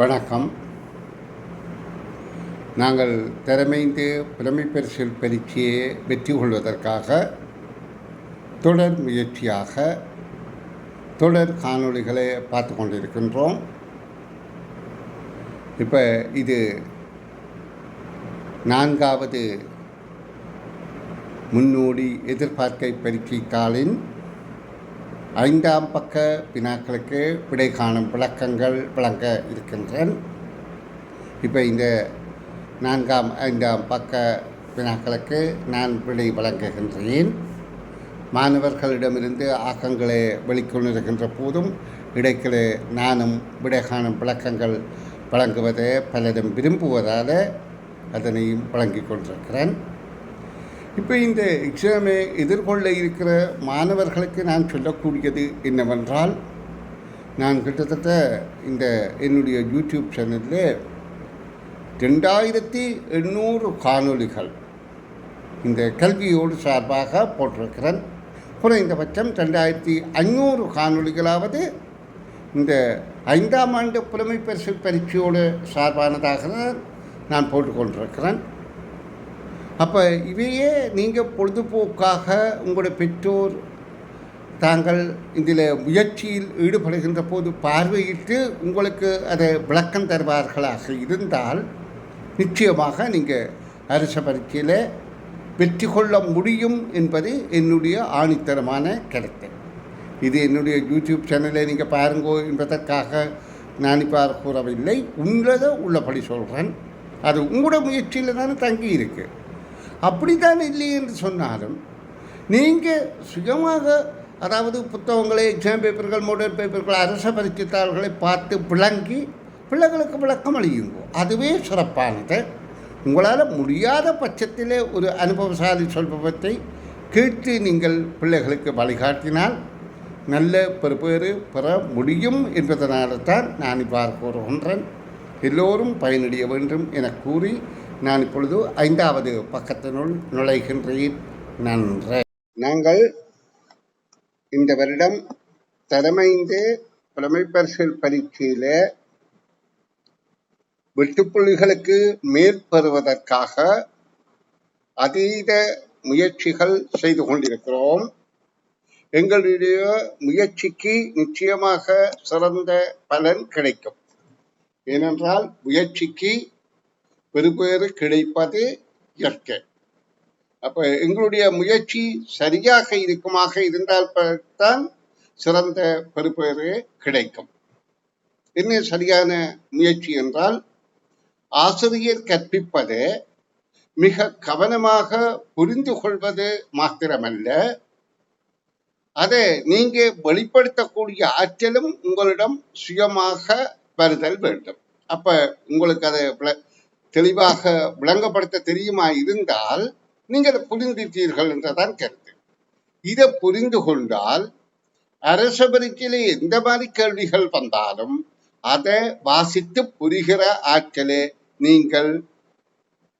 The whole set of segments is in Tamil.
வணக்கம். நாங்கள் திறமைந்து புலமை பரிசில் பரீட்சையை வெற்றி கொள்வதற்காக தொடர் முயற்சியாக தொடர் காணொளிகளை பார்த்து கொண்டிருக்கின்றோம். இப்போ இது நான்காவது முன்னோடி எதிர்பார்க்கை பரீட்சை தாளின் ஐந்தாம் பக்க வினாக்களுக்கு விடை காணும் விளக்கங்கள் வழங்க இருக்கின்றேன். இப்போ இந்த நான்காம் ஐந்தாம் பக்க வினாக்களுக்கு நான் விடை வழங்குகின்றேன். மாணவர்களிடமிருந்து ஆக்கங்களை வெளிக்கொண்டிருக்கின்ற போதும் இடைக்கிலே நானும் விடை காணும் விளக்கங்கள் வழங்குவதை பலரும் விரும்புவதால் அதனையும் வழங்கிக் கொண்டிருக்கிறேன். இப்போ இந்த எக்ஸாமை எதிர்கொள்ள இருக்கிற மாணவர்களுக்கு நான் சொல்லக்கூடியது என்னவென்றால் நான் கிட்டத்தட்ட இந்த என்னுடைய யூடியூப் சேனலில் ரெண்டாயிரத்தி எண்ணூறு காணொளிகள் இந்த கல்வியோடு சார்பாக போட்டிருக்கிறேன். குறைந்தபட்சம் ரெண்டாயிரத்தி ஐநூறு காணொளிகளாவது இந்த ஐந்தாம் ஆண்டு புலமை பரிசு பரீட்சையோடு சார்பானதாக நான் போட்டுக்கொண்டிருக்கிறேன். அப்போ இவையே நீங்கள் பொழுதுபோக்காக உங்களுடைய பெற்றோர் தாங்கள் இதில் முயற்சியில் ஈடுபடுகின்ற போது பார்வையிட்டு உங்களுக்கு அதை விளக்கம் தருவார்களாக இருந்தால் நிச்சயமாக நீங்கள் அரச பரீட்சையில் வெற்றி கொள்ள முடியும் என்பது என்னுடைய ஆணித்தரமான கருத்து. இது என்னுடைய யூடியூப் சேனலை நீங்கள் பாருங்கோ என்பதற்காக நான் இப்போ கூறவில்லை. உள்ளதை உள்ளபடி சொல்கிறேன் அது உங்களோட முயற்சியில் தானே தங்கி இருக்குது அப்படித்தான் இல்லை என்று சொன்னாலும் நீங்கள் சுயமாக அதாவது புத்தகங்களை எக்ஸாம் பேப்பர்கள் மோடல் பேப்பர்கள் அரச பரிசுத்தாள்களை பார்த்து விளங்கி பிள்ளைகளுக்கு விளக்கம் அளியுங்கோ. அதுவே சிறப்பானது. உங்களால் முடியாத பட்சத்திலே ஒரு அனுபவசாலி சொல்பவத்தை கேட்டு நீங்கள் பிள்ளைகளுக்கு வழிகாட்டினால் நல்ல பெறுபேறு பெற முடியும் என்பதனால்தான் நான் இவ்வாறு கூறுகின்றேன். எல்லோரும் பயனடைய வேண்டும் என கூறி நான் இப்பொழுது ஐந்தாவது பக்கத்தினுள் நுழைகின்றேன். நன்றி. நாங்கள் இந்த வருடம் தலைமைந்து புலமை பரிசில் பரீட்சையில் வெட்டுப்புள்ளிகளுக்கு மேற்பெறுவதற்காக அதீத முயற்சிகள் செய்து கொண்டிருக்கிறோம். எங்களுடைய முயற்சிக்கு நிச்சயமாக சிறந்த பலன் கிடைக்கும். ஏனென்றால் முயற்சிக்கு பெறுபேறு கிடைப்பது இயற்கை. அப்ப எங்களுடைய முயற்சி சரியாக இருக்குமாக இருந்தால் தான் சிறந்த பெறுபேறு கிடைக்கும். என்ன சரியான முயற்சி என்றால் ஆசிரியர் கற்பிப்பது மிக கவனமாக புரிந்து கொள்வது மாத்திரமல்ல. அதை நீங்க வெளிப்படுத்தக்கூடிய ஆற்றலும் உங்களிடம் சுயமாக வருதல் வேண்டும். அப்ப உங்களுக்கு அதை தெளிவாக விளங்கப்படுத்த தெரியுமா இருந்தால் நீங்கள் அதை புரிந்திருக்கீர்கள் என்றதான் கருத்து. இதை புரிந்து கொண்டால் அரச பரீட்சையிலே எந்த மாதிரி கேள்விகள் வந்தாலும் அதை வாசித்து புரிகிற ஆற்றலை நீங்கள்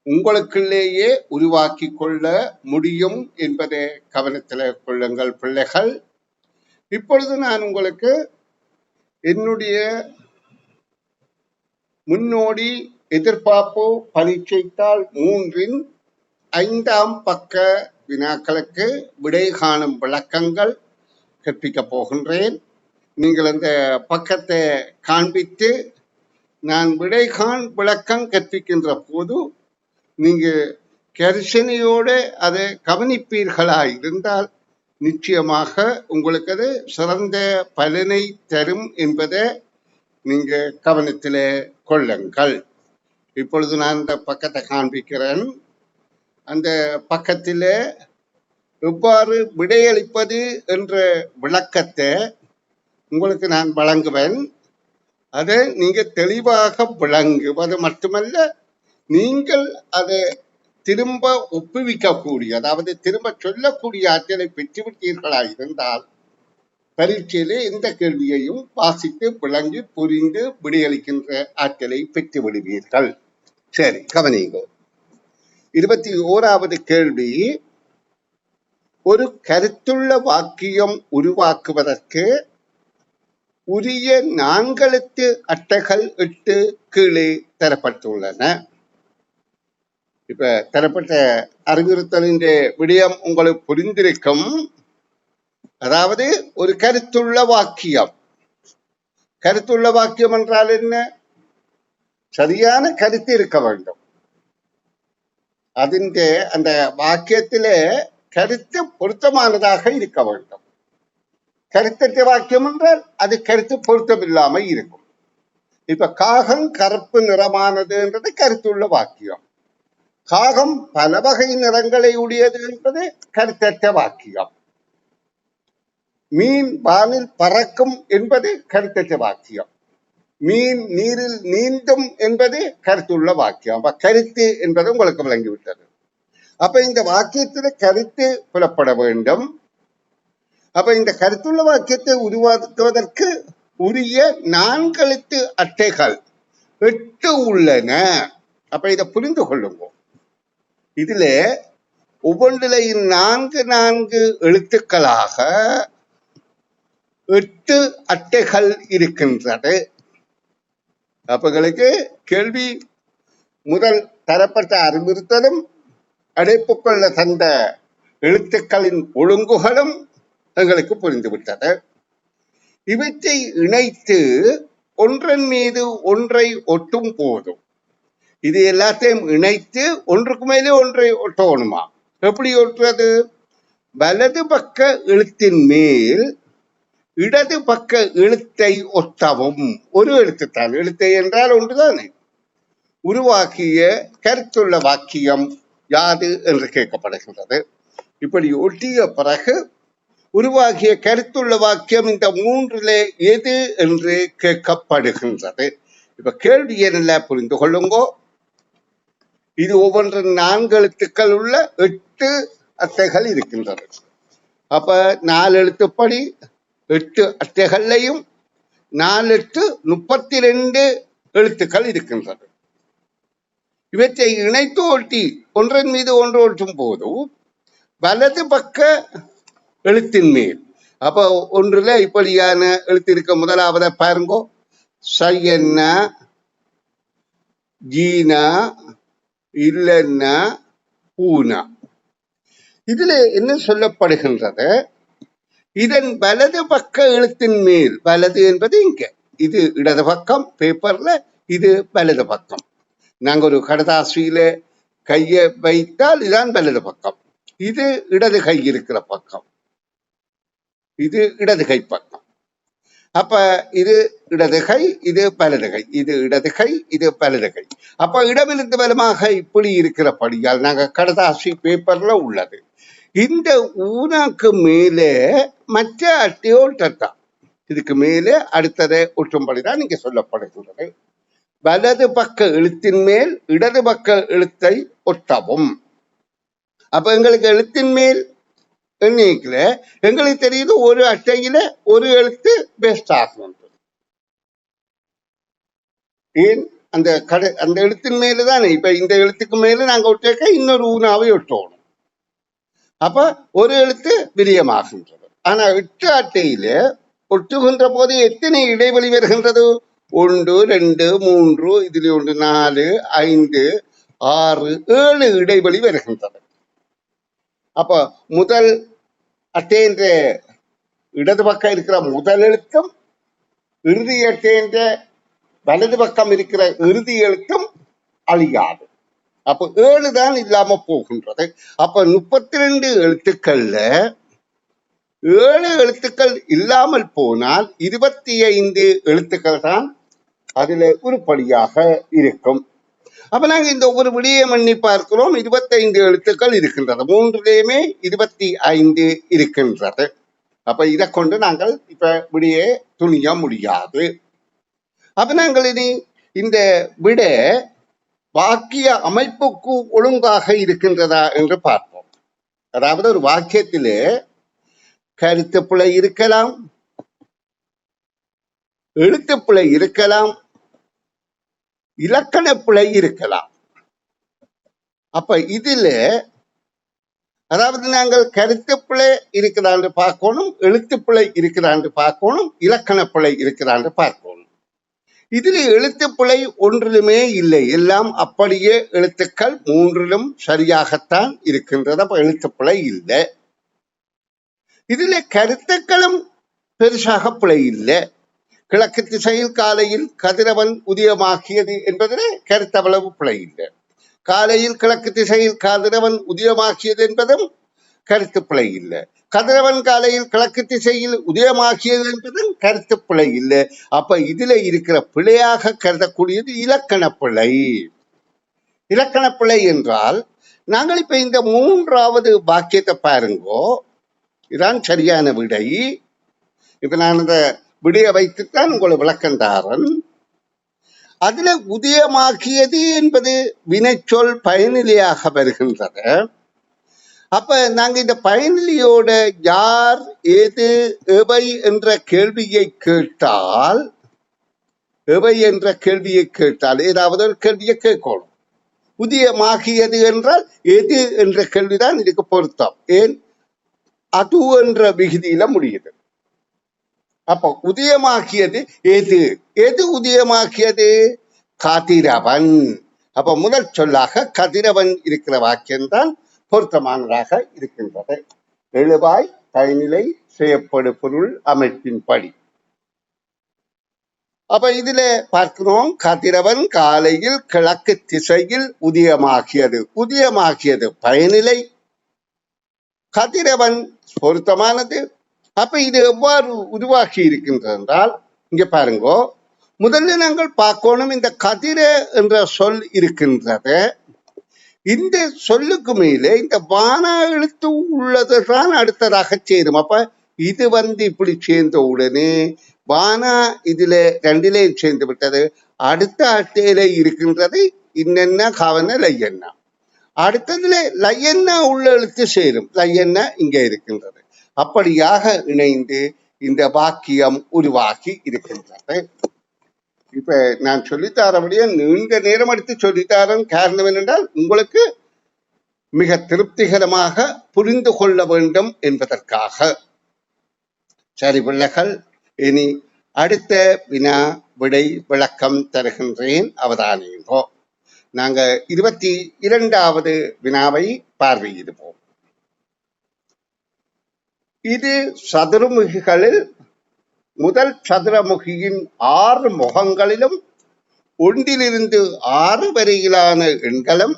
உங்களுக்குள்ளேயே உருவாக்கி கொள்ள முடியும் என்பதை கவனத்தில் கொள்ளுங்கள் பிள்ளைகள். இப்பொழுது நான் உங்களுக்கு என்னுடைய முன்னோடி எதிர்பார்ப்பு பரீட்சைத்தாள் மூன்றின் ஐந்தாம் பக்க வினாக்களுக்கு விடை காணும் விளக்கங்கள் கற்பிக்கப் போகின்றேன். நீங்கள் அந்த பக்கத்தை காண்பித்து நான் விடை காண் விளக்கம் கற்பிக்கின்ற போது நீங்கள் கரிசனையோடு அதை கவனிப்பீர்களா இருந்தால் நிச்சயமாக உங்களுக்கு அது சிறந்த பலனை தரும் என்பதை நீங்கள் கவனத்தில் கொள்ளுங்கள். இப்பொழுது நான் இந்த பக்கத்தை காண்பிக்கிறேன். அந்த பக்கத்திலே எவ்வாறு விடையளிப்பது என்ற விளக்கத்தை உங்களுக்கு நான் வழங்குவேன். அதை நீங்கள் தெளிவாக விளங்குவது மட்டுமல்ல நீங்கள் அதை திரும்ப ஒப்புவிக்கக்கூடிய அதாவது திரும்ப சொல்லக்கூடிய ஆற்றலை பெற்றுவிட்டீர்களா இருந்தால் பரீட்சையிலே எந்த கேள்வியையும் வாசித்து விளங்கி புரிந்து விடையளிக்கின்ற ஆற்றலை பெற்று விடுவீர்கள் சரி கவனிங்கோ இருபத்தி ஓராவது கேள்வி ஒரு கருத்துள்ள வாக்கியம் உருவாக்குவதற்கு உரிய நான்கெழுத்து அட்டைகள் எட்டு கீழே தரப்பட்டுள்ளன. இப்ப தரப்பட்ட அறிவுறுத்தலின் விடயம் உங்களுக்கு புரிந்திருக்கும். அதாவது ஒரு கருத்துள்ள வாக்கியம் கருத்துள்ள வாக்கியம் என்றால் என்ன சரியான கருத்து இருக்க வேண்டும் അതിന്റെ அந்த வாக்கியத்திலே கருத்து பொருத்தமானதாக இருக்க வேண்டும் கருத்தற்ற வாக்கியம் என்றால் அது கருத்து பொருத்தமில்லாமல் இருக்கும் இப்ப காகம் கருப்பு நிறமானதுன்றது கருத்துள்ள வாக்கியம் காகம் பல வகை நிறங்களை உடையது என்பது கருத்தற்ற வாக்கியம் மீன் வானில் பறக்கும் என்பது கருத்தற்ற வாக்கியம். மீன் நீரில் நீந்தும் என்பது கருத்துள்ள வாக்கியம். அப்ப கருத்து என்பது உங்களுக்கு விளங்கிவிட்டது. அப்ப இந்த வாக்கியத்தில் கருத்து புலப்பட வேண்டும். அப்ப இந்த கருத்துள்ள வாக்கியத்தை உருவாக்குவதற்கு உரிய நான்கெழுத்து அட்டைகள் எட்டு உள்ளன. அப்ப இதை புரிந்து கொள்ளுங்க. இதுல ஒவ்வொன்றிலையும் நான்கு நான்கு எழுத்துக்களாக எட்டு அட்டைகள் இருக்கின்றது. அப்ப கேள்வி முதல் தரப்பட்ட அறிவுறுத்தலும் அடைப்புக்குள்ள தந்த எழுத்துக்களின் ஒழுங்குகளும் எங்களுக்கு புரிந்துவிட்டது. இவற்றை இணைத்து ஒன்றன் மீது ஒன்றை ஒட்டும் போதும். இது எல்லாத்தையும் இணைத்து ஒன்றுக்கு மேலே ஒன்றை ஒட்டணுமா? எப்படி ஒட்டுறது? வலது பக்க எழுத்தின் மேல் இடது பக்க எழுத்தை ஒத்தவும் ஒரு எழுத்துத்தான் எழுத்தை என்றால் ஒன்றுதானே? உருவாக்கிய கருத்துள்ள வாக்கியம் யாது என்று கேட்கப்படுகின்றது. இப்படி ஒட்டிய பிறகு உருவாகிய கருத்துள்ள வாக்கியம் இந்த மூன்றிலே எது என்று கேட்கப்படுகின்றது. இப்ப கேள்வி என்ன புரிந்து கொள்ளுங்கோ? இது ஒவ்வொன்று நான்கு எழுத்துக்கள் உள்ள எட்டு அத்தைகள் இருக்கின்றது அப்ப நாலு எழுத்துப்படி எட்டு அட்டைகள்லையும் நாலு எட்டு முப்பத்தி ரெண்டு எழுத்துக்கள் இருக்கின்றது. இவற்றை இணைத்து ஒட்டி ஒன்றன் மீது ஒன்று ஒட்டும் போது வலது பக்க எழுத்தின் மேல். அப்ப ஒன்றுல இப்படியான எழுத்து இருக்க முதலாவத பாருங்கோ. சையன்னா ஜீனா இல்லன்னா ஊனா. இதுல என்ன சொல்லப்படுகின்றது? இதன் வலது பக்க எழுத்தின் மேல் வலது என்பது இங்க. இது இடது பக்கம் பேப்பர்ல இது வலது பக்கம். நாங்க ஒரு கடதாசியில கையை வைத்தால் இதுதான் வலது பக்கம். இது இடது கை இருக்கிற பக்கம். இது இடது கை பக்கம். அப்ப இது இடது கை இது வலது கை. இது இடது கை இது வலது கை. அப்ப இடமிருந்து வலமாக இப்படி இருக்கிறபடியால் நாங்க கடதாசி பேப்பர்ல உள்ளது. இந்த ஊனாக்கு மேலே மற்ற அட்டையோ இதுக்கு மேலே அடுத்ததை ஒட்டும்படிதான் இங்க சொல்லப்படுகின்றது. வலது பக்க எழுத்தின் மேல் இடது பக்க எழுத்தை ஒட்டவும். அப்ப எங்களுக்கு எழுத்தின் மேல் எண்ணிக்கல எங்களுக்கு தெரியுது ஒரு அட்டையில ஒரு எழுத்து பெஸ்ட் ஆகும் ஏன்? அந்த கடை அந்த எழுத்தின் மேலதானே இப்ப இந்த எழுத்துக்கு மேல நாங்க ஒட்டேக்க இன்னொரு ஊனாவை ஒட்டணும் அப்ப ஒரு எழுத்து விரியமாகின்றது ஆனா எட்டு அட்டையில ஒட்டுகின்ற போது எத்தனை இடைவெளி வருகின்றது? ஒன்று ரெண்டு மூன்று இதில் ஒன்று நாலு ஐந்து ஆறு ஏழு இடைவெளி வருகின்றது. அப்ப முதல் அட்டைன்ற இடது பக்கம் இருக்கிற முதல் எழுத்தும் இறுதி அட்டைன்ற வலது பக்கம் இருக்கிற இறுதி எழுத்தும் அழியாது. அப்ப ஏழு தான் இல்லாம போகின்றது. அப்ப முப்பத்தி ரெண்டு எழுத்துக்கள்ல ஏழு எழுத்துக்கள் இல்லாமல் போனால் இருபத்தி ஐந்து எழுத்துக்கள் தான் அதுல உருப்படியாக இருக்கும். அப்ப நாங்க இந்த ஒவ்வொரு விடியம் எண்ணி பார்க்கிறோம். இருபத்தைந்து எழுத்துக்கள் இருக்கின்றது. மூன்றுலேயுமே இருபத்தி ஐந்து இருக்கின்றது. அப்ப இதை கொண்டு நாங்கள் இப்ப விடிய துணிய முடியாது. அப்ப நாங்கள் இனி இந்த விட வாக்கிய அமைப்புக்கு ஒழுங்காக இருக்கின்றதா என்று பார்ப்போம். அதாவது ஒரு வாக்கியத்திலே கருத்து பிழை இருக்கலாம் எழுத்து பிழை இருக்கலாம் இலக்கண பிழை இருக்கலாம். அப்ப இதுல அதாவது நாங்கள் கருத்துப்பிழை இருக்கிறான்னு பார்க்கணும் எழுத்துப்பிழை இருக்கிறான்னு பார்க்கணும் இலக்கணப்பிழை இருக்கிறான்னு பார்க்கணும். இதில் எழுத்துப்பிழை ஒன்றிலுமே இல்லை. எல்லாம் அப்படியே எழுத்துக்கள் மூன்றிலும் சரியாகத்தான் இருக்கின்றது அப்ப எழுத்துப்பிழை இல்லை. இதில் கருத்துக்களும் பெருசாக பிழை இல்லை. கிழக்கு திசையில் காலையில் கதிரவன் உதயமாகியது என்பதிலே கருத்தளவு பிழை இல்லை. காலையில் கிழக்கு திசையில் கதிரவன் உதயமாகியது என்பதும் கருத்து பிழை இல்லை. கதிரவன் காலையில் கிழக்கு திசையில் உதயமாகியது என்பதும் கருத்து பிழை இல்லை. அப்ப இதுல இருக்கிற பிழையாக கருதக்கூடியது இலக்கண பிழை. இலக்கண பிழை என்றால் நாங்கள் இப்ப இந்த மூன்றாவது வாக்கியத்தை பாருங்கோ. இதான் சரியான விடை. இப்ப நான் இந்த விடைய வைத்துத்தான் உங்களை விளக்கந்தாரன். அதுல உதயமாக்கியது என்பது வினைச்சொல் பயனிலையாக வருகின்றது. அப்ப நாங்க இந்த பயனிலியோட யார் ஏது எவை என்ற கேள்வியை கேட்டால் எவை என்ற கேள்வியை கேட்டால் ஏதாவது ஒரு கேள்வியை கேட்கணும். உதயமாகியது என்றால் எது என்ற கேள்விதான் இதுக்கு பொருத்தம். ஏன்? அது என்ற விகுதியில முடியுது. அப்ப உதயமாக்கியது எது? எது உதயமாக்கியது கதிரவன். அப்ப முதல் சொல்லாக கதிரவன் இருக்கிற வாக்கியம்தான் பொருத்தமானதாக இருக்கின்றது. எழுவாய் கைநிலை செய்யப்படு பொருள் அமைப்பின்படி. அப்ப இதுல பார்க்கிறோம் கதிரவன் காலையில் கிழக்கு திசையில் உதயமாகியது. உதயமாகியது பயனிலை. கதிரவன் பொருத்தமானது. அப்ப இது எவ்வாறு உருவாகி இருக்கின்றது என்றால் இங்க பாருங்கோ முதல்ல நாங்கள் பார்க்கணும் இந்த கதிர என்ற சொல் இருக்கின்றது. இந்த சொல்லுக்கு மேலே இந்த வானா எழுத்து உள்ளதுதான் அடுத்ததாக சேரும். அப்ப இது வந்து இப்படி சேர்ந்த உடனே வானா இதுல ரெண்டிலையும் சேர்ந்து விட்டது. அடுத்த அட்டையில இருக்கின்றது இன்னென்ன காவன லையண்ணா அடுத்ததுல லையண்ணா உள்ள எழுத்து சேரும். லையண்ணா இங்க இருக்கின்றது. அப்படியாக இணைந்து இந்த வாக்கியம் உருவாகி இருக்கின்றது. இப்ப நான் சொல்லித்தாரபடியே நீண்ட நேரம் எடுத்து சொல்லித்தாரன் காரணம் என்னென்றால் உங்களுக்கு மிக திருப்திகரமாக புரிந்து கொள்ள வேண்டும் என்பதற்காக. சரி பிள்ளைகள் இனி அடுத்த வினா விடை விளக்கம் தருகின்றேன். அவதானியுங்கோ. நாங்க இருபத்தி இரண்டாவது வினாவை பார்வையிடுவோம். இது சதுர்முகிகளில் முதல் சதுரமுகியின் ஆறு முகங்களிலும் ஒன்றிலிருந்து ஆறு வரையிலான எண்களும்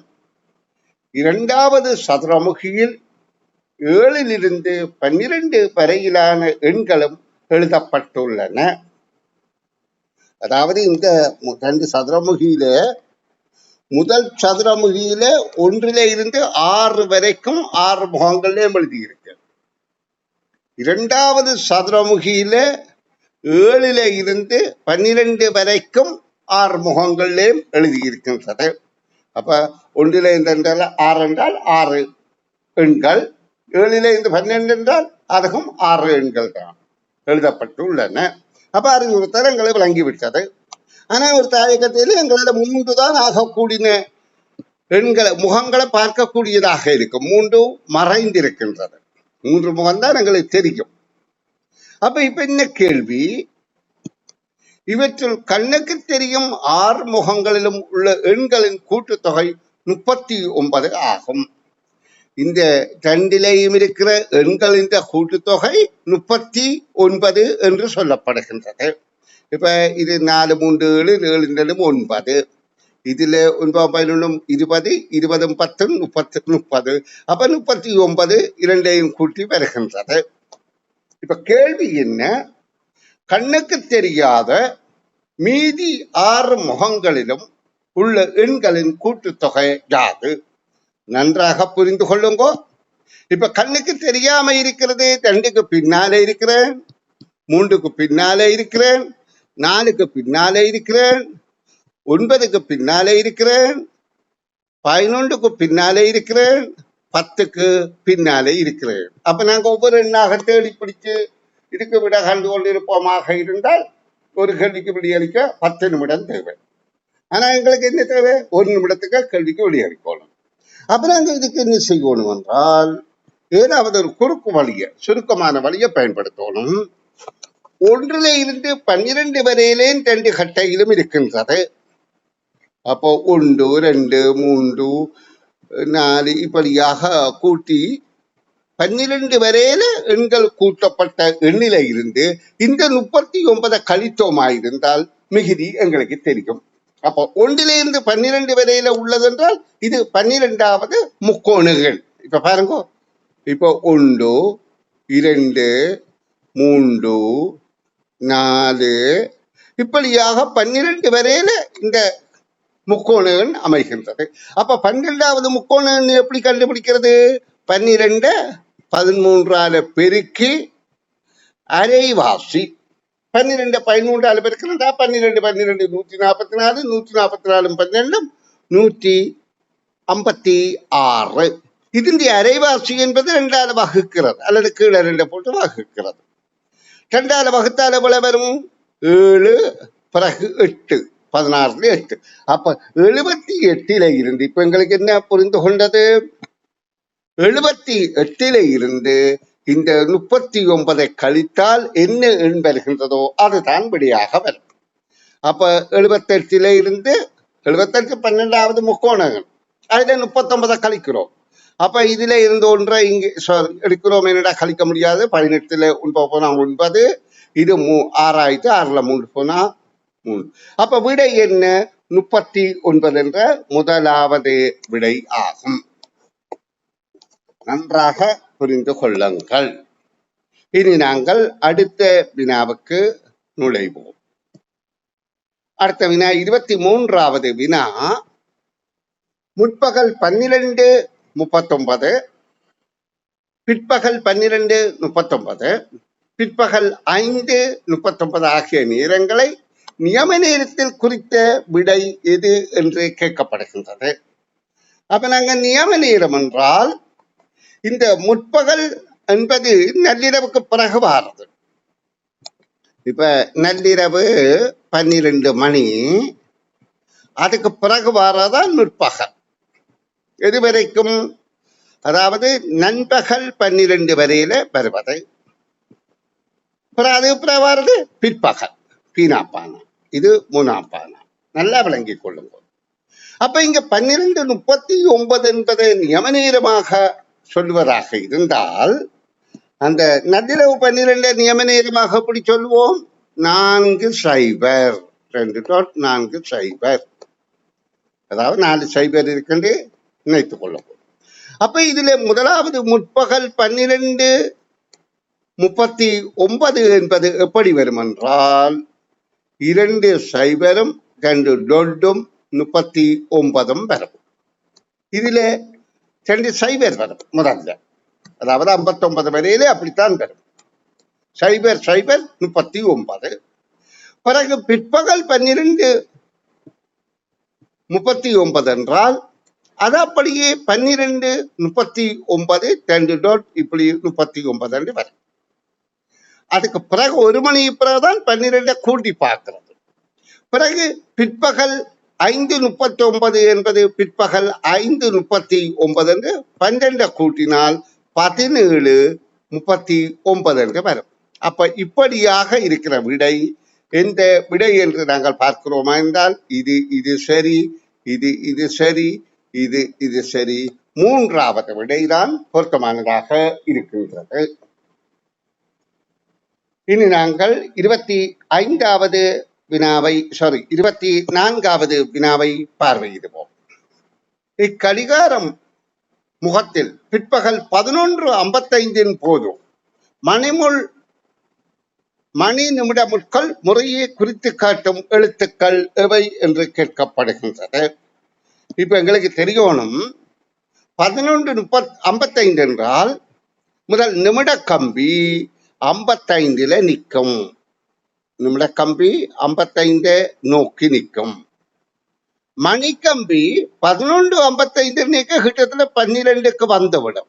இரண்டாவது சதுரமுகியில் ஏழிலிருந்து பன்னிரண்டு வரையிலான எண்களும் எழுதப்பட்டுள்ளன. அதாவது இந்த ரெண்டு சதுரமுகியில முதல் சதுரமுகியில ஒன்றில இருந்து ஆறு வரைக்கும் ஆறு முகங்கள்லயும் எழுதியிருக்கு இரண்டாவது சதுரமுகியில ஏழில இருந்து பன்னிரண்டு வரைக்கும் ஆறு முகங்கள்லயும் எழுதியிருக்கின்றது அப்ப ஒன்றில இருந்து என்றால் ஆறு என்றால் ஆறு எண்கள் ஏழில இருந்து பன்னிரண்டு என்றால் அதுக்கும் ஆறு எண்கள் தான் எழுதப்பட்டுள்ளன. அப்ப அறிவுறுத்தல் எங்களை விளங்கிவிட்டது ஆனா ஒரு தாயகத்தில் எங்களோட மூன்று தான் ஆகக்கூடிய எண்களை முகங்களை பார்க்கக்கூடியதாக இருக்கும். மூன்று மறைந்திருக்கின்றது. மூன்று முகம்தான் எங்களுக்கு தெரியும். அப்ப இப்ப என்ன கேள்வி? இவற்றில் கண்ணுக்கு தெரியும் ஆறு முகங்களிலும் உள்ள எண்களின் கூட்டுத்தொகை முப்பத்தி ஒன்பது ஆகும். இந்த ரெண்டிலேயும் இருக்கிற எண்களின் கூட்டுத்தொகை முப்பத்தி ஒன்பது என்று சொல்லப்படுகின்றது. இப்ப இது நாலு மூன்று ஏழு ஏழு ரெண்டு ஒன்பது. இதுல ஒன்பதாம் பதினொன்றும் இருபது இருபதும் பத்தும் முப்பத்து முப்பது. அப்ப முப்பத்தி ஒன்பது இரண்டையும் கூட்டி வருகின்றது. இப்ப கேள்வி என்ன? கண்ணுக்கு தெரியாத மீதி ஆறு முகங்களிலும் உள்ள எண்களின் கூட்டுத்தொகை யாது? நன்றாக புரிந்து கொள்ளுங்கோ. இப்ப கண்ணுக்கு தெரியாம இருக்கிறது ரெண்டுக்கு பின்னாலே இருக்கிறேன் மூன்றுக்கு பின்னாலே இருக்கிறேன் நாலுக்கு பின்னாலே இருக்கிறேன் ஒன்பதுக்கு பின்னாலே இருக்கிறேன் பதினொன்றுக்கு பின்னாலே இருக்கிறேன் பத்துக்கு பின்னாலே இருக்கிறேன் அப்ப நாங்க ஒவ்வொரு எண்ணாக தேடி பிடிச்சு இதுக்கு விட கண்டு கொண்டிருப்போமாக இருந்தால் ஒரு கேள்விக்கு விடியளிக்க பத்து நிமிடம் தேவை. ஆனா எங்களுக்கு என்ன தேவை? ஒரு நிமிடத்துக்கு கேள்விக்கு விடியளிக்கணும். அப்ப நாங்க இதுக்கு என்ன செய்யணும் என்றால் ஏதாவது ஒரு குறுக்கு வழியை சுருக்கமான வழியை பயன்படுத்தணும். ஒன்றிலே இருந்து பன்னிரண்டு வரையிலே ரெண்டு கட்டையிலும் இருக்கின்றது. அப்போ ஒன்று ரெண்டு மூன்று நாலு இப்படியாக கூட்டி பன்னிரண்டு வரையில எண்கள் கூட்டப்பட்ட எண்ணில இருந்து இந்த முப்பத்தி ஒன்பதை கழித்தோமாயிருந்தால் மிகுதி எங்களுக்கு தெரியும். அப்போ ஒன்றில இருந்து பன்னிரண்டு வரையில உள்ளதென்றால் இது பன்னிரெண்டாவது முக்கோணுகள் இப்ப பாருங்க. இப்போ ஒன்று இரண்டு மூன்று நாலு. இப்படியாக பன்னிரண்டு வரையில இந்த முக்கோணங்கள் அமைகின்றது அப்ப பன்னிரெண்டாவது முக்கோணம் எப்படி கண்டுபிடிக்கிறது பன்னிரெண்டு பதிமூன்றால பெருக்கி அரைவாசி பன்னிரெண்டு பதிமூன்றால பெருக்கிறா பன்னிரெண்டு பன்னிரெண்டு நூற்றி நாற்பத்தி நாலு நூற்றி நாற்பத்தி நாலு பன்னிரெண்டும் நூற்றி ஐம்பத்தி ஆறு ഇതിന്റെ അരൈവാസി என்பது ரெண்டால வகுக்கிறது அல்லது கீழே ரெண்டை போட்டு வகுக்கிறது ரெண்டால வகுத்தால எவ்வளவு வரும் ஏழு பிறகு எட்டு பதினாறுல எட்டு. அப்ப எழுபத்தி எட்டில இருந்து இப்ப எங்களுக்கு என்ன புரிந்து கொண்டது? எழுபத்தி எட்டில இருந்து இந்த முப்பத்தி ஒன்பதை கழித்தால் என்ன எண் வருகின்றதோ அதுதான் விடையாக வரும். அப்ப எழுபத்தெட்டில இருந்து எழுபத்தெட்டு பன்னெண்டாவது முக்கோணங்கள். அதுல முப்பத்தொன்பதை கழிக்கிறோம். அப்ப இதுல இருந்து ஒன்றை இங்க எடுக்கிறோம் என்னடா கழிக்க முடியாது? பதினெட்டுல ஒன்பது போனா ஒன்பது இது மூ ஆறாயிரத்து ஆறுல மூன்று போனா மூணு. அப்ப விடை என்ன? முப்பத்தி ஒன்பது என்ற முதலாவது விடை ஆகும். நன்றாக புரிந்து கொள்ளுங்கள். இனி நாங்கள் அடுத்த வினாவுக்கு நுழைவோம். அடுத்த வினா இருபத்தி மூன்றாவது வினா முற்பகல் பன்னிரண்டு முப்பத்தொன்பது பிற்பகல் பன்னிரண்டு முப்பத்தொன்பது பிற்பகல் ஐந்து முப்பத்தொன்பது ஆகிய நேரங்களை நியம நேரத்தில் குறித்த விடை எது என்று கேட்கப்படுகின்றது. அப்ப நாங்க நியம நேரம் என்றால் இந்த முற்பகல் என்பது நள்ளிரவுக்கு பிறகு வாரது. இப்ப நள்ளிரவு பன்னிரண்டு மணி அதுக்கு பிறகு வாரதான் முற்பகல். எது வரைக்கும் அதாவது நண்பகல் பன்னிரண்டு வரையில வருவது. அப்புறம் அது அப்புறம் வர்றது பிற்பகல் பீனாப்பான. இது மூணாப்பானா நல்லா விளங்கிக் கொள்ளுங்க அப்ப இங்க பன்னிரண்டு முப்பத்தி ஒன்பது என்பதை நியமநேரமாக சொல்வதாக இருந்தால் அந்த நள்ளிரவு பன்னிரண்டு நியம நேரமாக எப்படி சொல்லுவோம் நான்கு சைபர். ரெண்டு டாட் நான்கு சைபர். அதாவது நாலு சைபர் இருக்குன்னு நினைத்துக் கொள்ளும் அப்ப இதுல முதலாவது முற்பகல் பன்னிரண்டு முப்பத்தி ஒன்பது என்பது எப்படி வரும் என்றால் இரண்டு சைபரும் ரெண்டு டொட்டும் முப்பத்தி ஒன்பதும் வரும் இதில் ரெண்டு சைபர் வரும் முதல்ல. அதாவது ஐம்பத்தொன்பது வரையிலே அப்படித்தான் வரும். சைபர் சைபர் முப்பத்தி ஒன்பது. பிறகு பிற்பகல் பன்னிரண்டு முப்பத்தி ஒன்பது என்றால் அது அப்படியே பன்னிரெண்டு முப்பத்தி ஒன்பது ரெண்டு டாட் இப்படி முப்பத்தி ஒன்பது என்று வரும். அதுக்கு பிறகு ஒரு மணி பிறகுதான் பன்னிரெண்டை கூட்டி பார்க்கிறது. பிறகு பிற்பகல் ஐந்து முப்பத்தி ஒன்பது என்பது பிற்பகல் ஐந்து முப்பத்தி ஒன்பது என்று பன்னெண்டை கூட்டினால் பதினேழு முப்பத்தி ஒன்பது என்று வரும். அப்ப இப்படியாக இருக்கிற விடை எந்த விடை என்று நாங்கள் பார்க்கிறோமா என்றால் இது இது சரி இது இது சரி இது இது சரி. மூன்றாவது விடைதான் பொருத்தமானதாக இருக்கின்றது. இனி நாங்கள் இருபத்தி ஐந்தாவது வினாவை சாரி இருபத்தி நான்காவது வினாவை பார்வையிடுவோம். இக்கடிகாரம் முகத்தில் பிற்பகல் பதினொன்று ஐம்பத்தைந்தின் போது மணிமுள் மணி நிமிடமுட்கள் முறையே குறித்து காட்டும் எழுத்துக்கள் எவை என்று கேட்கப்படுகின்றது. இப்போ எங்களுக்கு தெரியணும். பதினொன்று முப்பத் ஐம்பத்தைந்து என்றால் முதல் நிமிட கம்பி ஐம்பத்தைந்துல நிற்கும். நிமிட கம்பி ஐம்பத்தைந்து நோக்கி நிற்கும். மணிக்கம்பி பதினொன்று ஐம்பத்தைந்து நீக்க கிட்டத்தட்ட பன்னிரெண்டுக்கு வந்துவிடும்.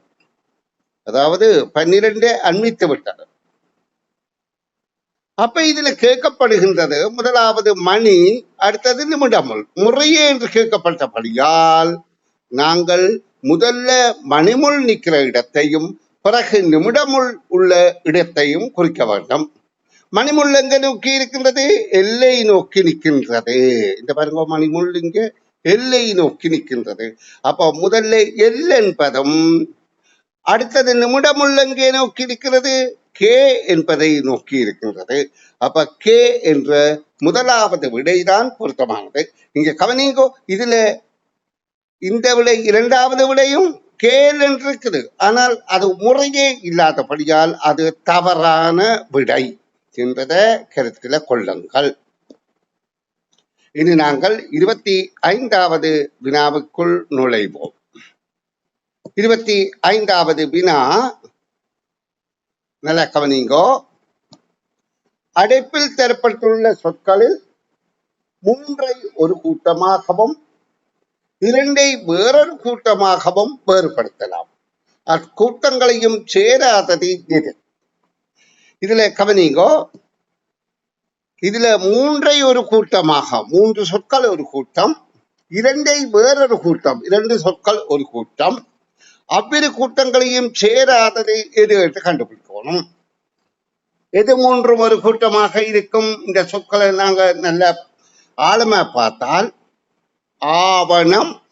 அதாவது பன்னிரெண்டு அண்மித்து விட்டது. அப்ப இதுல கேட்கப்படுகின்றது முதலாவது மணி அடுத்தது நிமிடமுள். முறையே என்று கேட்கப்பட்டபடியால் நாங்கள் முதல்ல மணிமுள் நிற்கிற இடத்தையும் பிறகு நிமிடமுள் உள்ள இடத்தையும் குறிக்க வேண்டும். மணிமுள் எங்க நோக்கி இருக்கின்றது? எல்லை நோக்கி நிற்கின்றது. இந்த பாருங்க மணிமுள் இங்க எல்லை நோக்கி நிற்கின்றது. அப்போ முதல்ல எல் என்பதும் அடுத்தது நிமிடமுள் எங்கே நோக்கி இருக்கிறது கே என்பதை நோக்கி இருக்கின்றது. அப்ப கே என்ற முதலாவது விடைதான் பொருத்தமானது. இங்க கவனிங்கோ இதுல இந்த விடை இரண்டாவது விடையும் கேள் என்று இருக்குது ஆனால் அது முறையே இல்லாதபடியால் அது தவறான விடை. என்பதை கருத்தில் கொள்ளுங்கள். இனி நாங்கள் இருபத்தி ஐந்தாவது வினாவுக்குள் நுழைவோம். இருபத்தி ஐந்தாவது வினா. நல்ல கவனிங்கோ. அடைப்பில் தரப்பட்டுள்ள சொற்களில் மூன்றை ஒரு கூட்டமாகவும் இரண்டை வேறொரு கூட்டமாகவும் வேறுபடுத்தலாம். அக்கூட்டங்களையும் சேராதது எது? இதுல கவனிங்கோ இதுல மூன்றை ஒரு கூட்டமாக மூன்று சொற்கள் ஒரு கூட்டம் இரண்டை வேறொரு கூட்டம் இரண்டு சொற்கள் ஒரு கூட்டம். அவ்விரு கூட்டங்களையும் சேராதது எது எடுத்து கண்டுபிடிக்கணும். எது மூன்றும் ஒரு கூட்டமாக இருக்கும்? இந்த சொற்களை நாங்க நல்ல ஆழமா பார்த்தால் ஆவணம்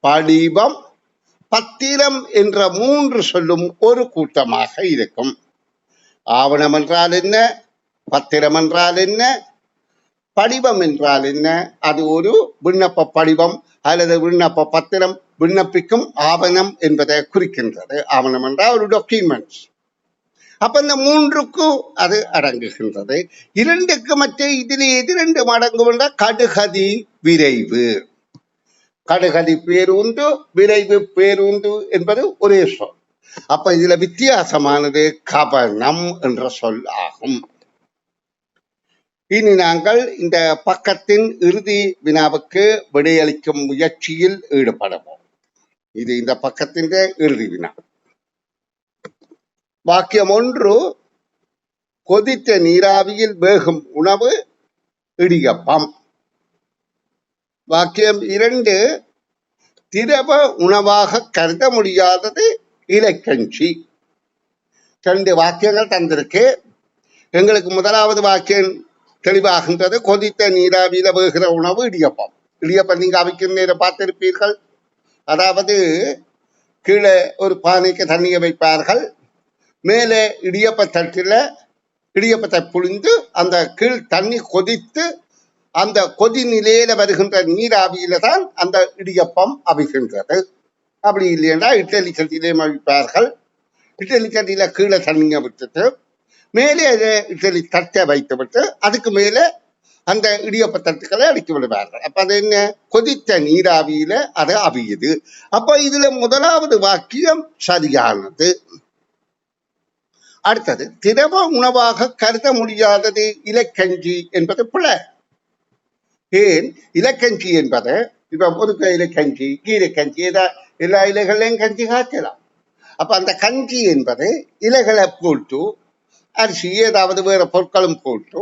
படிவம் பத்திரம் என்ற மூன்று சொல்லும் ஒரு கூட்டமாக இருக்கும். ஆவணம் என்றால் என்ன? பத்திரம் என்றால் என்ன? படிவம் என்றால் என்ன? அது ஒரு விண்ணப்ப படிவம் அல்லது விண்ணப்ப பத்திரம் விண்ணப்பிக்கும் ஆவணம் என்பதை குறிக்கின்றது. ஆவணம் என்றால் ஒரு டாக்குமெண்ட்ஸ் அப்ப இந்த மூன்றுக்கு அது அடங்குகின்றது. இரண்டுக்கு மற்ற இதில் எது ரெண்டு மடங்கு என்றால் கடுகதி விரைவு. கடுகதி பேருந்து விரைவு பேருந்து என்பது ஒரே சொல். அப்ப இதுல வித்தியாசமானது கவனம் என்ற சொல் ஆகும். இனி நாங்கள் இந்த பக்கத்தின் இறுதி வினாவுக்கு விடையளிக்கும் முயற்சியில் ஈடுபடுவோம். இது இந்த பக்கத்தின் இறுதி வினா. வாக்கியம் ஒன்று கொதித்த நீராவியில் வேகும் உணவு இடியப்பம். வாக்கியம் இரண்டு திரவ உணவாக கருத முடியாதது இலக்கஞ்சி. ரெண்டு வாக்கியங்கள் தந்திருக்கு. எங்களுக்கு முதலாவது வாக்கியம் தெளிவாகின்றது கொதித்த நீராவியில வேகிற உணவு இடியப்பம். இடியப்பம் நீங்க அவிக்கிற நேரம் பார்த்திருப்பீர்கள். அதாவது கீழே ஒரு பானைக்கு தண்ணியை வைப்பார்கள். மேலே இடியப்ப தட்டில் இடியப்பத்தை புழிந்து அந்த கீழ் தண்ணி கொதித்து அந்த கொதி நிலையில வருகின்ற நீராவியில தான் அந்த இடியப்பம் அவிகின்றது அப்படி இல்லையென்றா இட்லி சட்டியிலே அவிப்பார்கள் இட்லி சட்டியில கீழே தண்ணியை விட்டுட்டு மேலே அதை இட்லி தட்டை வைத்து விட்டு அதுக்கு மேலே அந்த இடியப்ப தட்டுக்களை அடித்து விடுவார்கள். அப்ப அது என்ன? கொதித்த நீராவியில அது அவியுது. அப்ப இதுல முதலாவது வாக்கியம் சரியானது. அடுத்தது திரவ உணவாக கருத முடியாதது இலக்கஞ்சி என்பது பிழை. ஏன் இலக்கஞ்சி என்பது இப்ப முருக்க இலக்கஞ்சி கீரை கஞ்சி ஏதா எல்லா இலைகளையும் கஞ்சி காய்ச்சலாம். அப்ப அந்த கஞ்சி என்பது இலைகளை போட்டு அரிசி ஏதாவது வேற பொருட்களும் போட்டு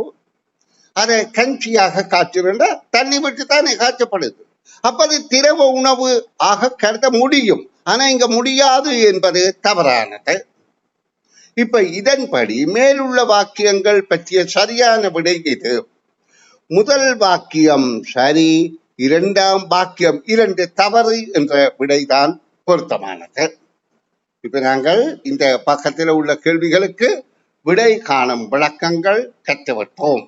அதை கஞ்சியாக காய்ச்சிருந்தா தண்ணி விட்டு தானே காய்ச்சப்படுது. அப்ப அது திரவ உணவு ஆக கருத முடியும். ஆனா இங்க முடியாது என்பது தவறானது. இப்ப இதன்படி மேலுள்ள வாக்கியங்கள் பற்றிய சரியான விடை இது. முதல் வாக்கியம் சரி இரண்டாம் வாக்கியம் இரண்டு தவறு என்ற விடைதான் பொருத்தமானது. இப்ப நாங்கள் இந்த பக்கத்தில் உள்ள கேள்விகளுக்கு விடை காணும் விளக்கங்கள் கற்றுவிட்டோம்